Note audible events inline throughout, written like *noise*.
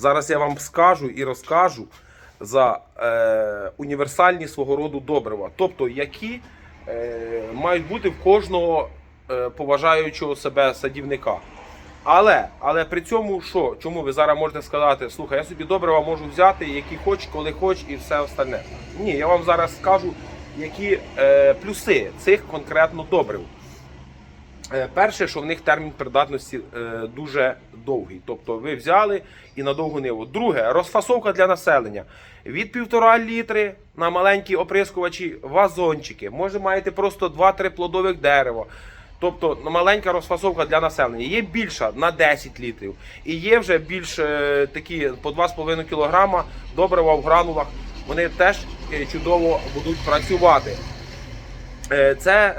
Зараз я вам скажу і розкажу за е, універсальні свого роду добрива, тобто які е, мають бути в кожного е, поважаючого себе садівника. Але, але при цьому що? Чому ви зараз можете сказати, слухай, я собі добрива можу взяти, які хоч, коли хоч, і все остальне. Ні, я вам зараз скажу, які е, плюси цих конкретно добрив. Е, Перше, що в них термін придатності е, дуже довгий. Тобто ви взяли і на довгу ниву. Друге, розфасовка для населення. Від 1,5 літри на маленькі оприскувачі вазончики. Може маєте просто 2-3 плодових дерева. Тобто маленька розфасовка для населення. Є більша на 10 літрів. І є вже більш е, такі по 2,5 кг добрива в гранулах. Вони теж чудово будуть працювати. Це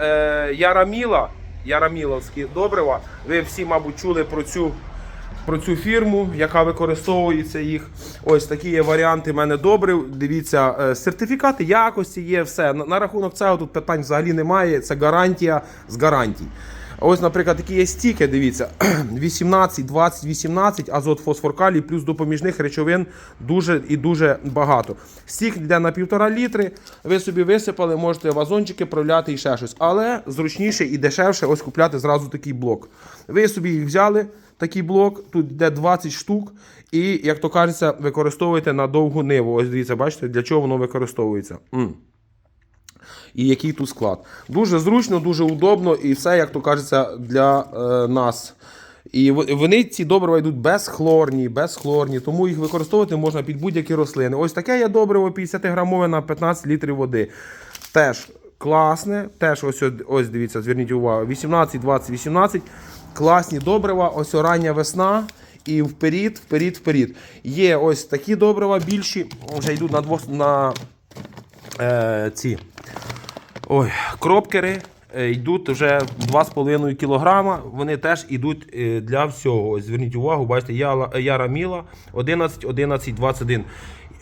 Яраміла, Яраміловські добрива. Ви всі, мабуть, чули про цю, про цю фірму, яка використовується їх. Ось такі є варіанти в мене добрив. Дивіться, е, сертифікати якості є все. На, на рахунок цього тут питань взагалі немає. Це гарантія з гарантій. Ось, наприклад, такі є стіки, дивіться, 18, 20, 18, азот, фосфор, калій, плюс допоміжних речовин дуже і дуже багато. Стік йде на півтора літри, ви собі висипали, можете вазончики проявляти і ще щось. Але зручніше і дешевше ось купляти зразу такий блок. Ви собі їх взяли, такий блок, тут йде 20 штук, і, як то кажеться, використовуєте на довгу ниву. Ось дивіться, бачите, для чого воно використовується. І який тут склад. Дуже зручно, дуже удобно і все, як то кажеться, для е, нас. І вони ці добрива йдуть безхлорні, безхлорні, тому їх використовувати можна під будь-які рослини. Ось таке є добриво 50 грамове на 15 літрів води. Теж класне, теж ось, ось дивіться, зверніть увагу, 18, 20, 18. Класні добрива, ось рання весна. І вперед, вперед, вперед. Є ось такі добрива більші, вже йдуть на, двох, на е, ці Ой, кропкери е, йдуть вже 2,5 кг. Вони теж йдуть е, для всього. Зверніть увагу, бачите, Яра Міла 11, 11, 21.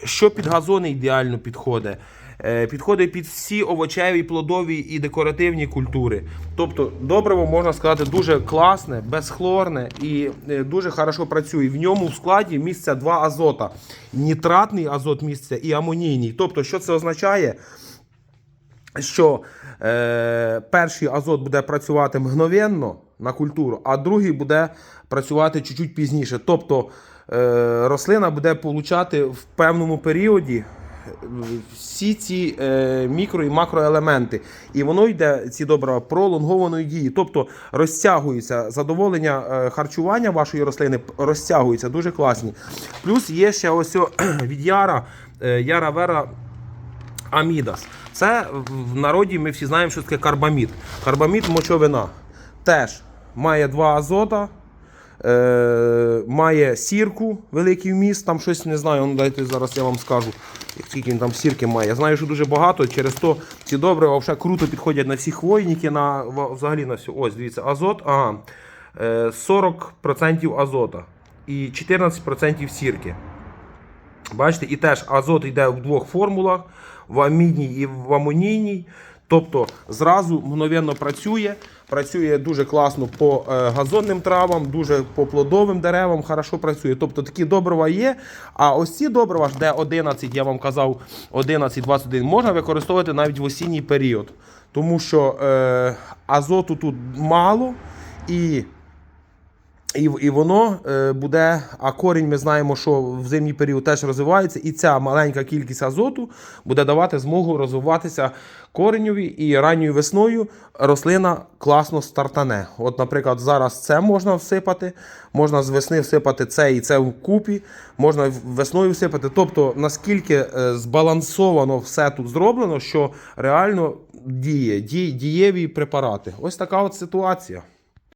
Що під газони ідеально підходить? Е, Підходить під всі овочеві, плодові і декоративні культури. Тобто добриво, можна сказати, дуже класне, безхлорне і е, дуже хорошо працює. В ньому в складі місця два азота. Нітратний азот місця і амонійний. Тобто, що це означає? Що е, перший азот буде працювати мгновенно на культуру, а другий буде працювати чуть-чуть пізніше. Тобто е, рослина буде получати в певному періоді е, всі ці е, мікро і макроелементи. І воно йде, ці добрива, пролонгованої дії. Тобто розтягується задоволення е, харчування вашої рослини, розтягується дуже класні. Плюс є ще ось о, *clears throat* від Яра, е, Яра Вера Амідас. Це в народі ми всі знаємо, що таке карбамід. Карбамід мочовина. Теж має два азота, е, має сірку, великий вміст, там щось не знаю, ну, дайте зараз я вам скажу, скільки він там сірки має. Я знаю, що дуже багато, через то ці добрива вже круто підходять на всі хвойники, на, взагалі на все. Ось, дивіться, азот, ага, е, 40% азота і 14% сірки. Бачите, і теж азот йде в двох формулах: в амідній і в амонійній. Тобто зразу мгновенно працює. Працює дуже класно по е, газонним травам, дуже по плодовим деревам, хорошо працює. Тобто такі добрива є. А ось ці добрива де 11, я вам казав, 11-21, можна використовувати навіть в осінній період. Тому що е, азоту тут мало і і, і воно е, буде, а корінь ми знаємо, що в зимній період теж розвивається, і ця маленька кількість азоту буде давати змогу розвиватися кореневі, і ранньою весною рослина класно стартане. От, наприклад, зараз це можна всипати, можна з весни всипати це і це вкупі, можна весною всипати. Тобто, наскільки е, збалансовано все тут зроблено, що реально діє дієві препарати. Ось така от ситуація.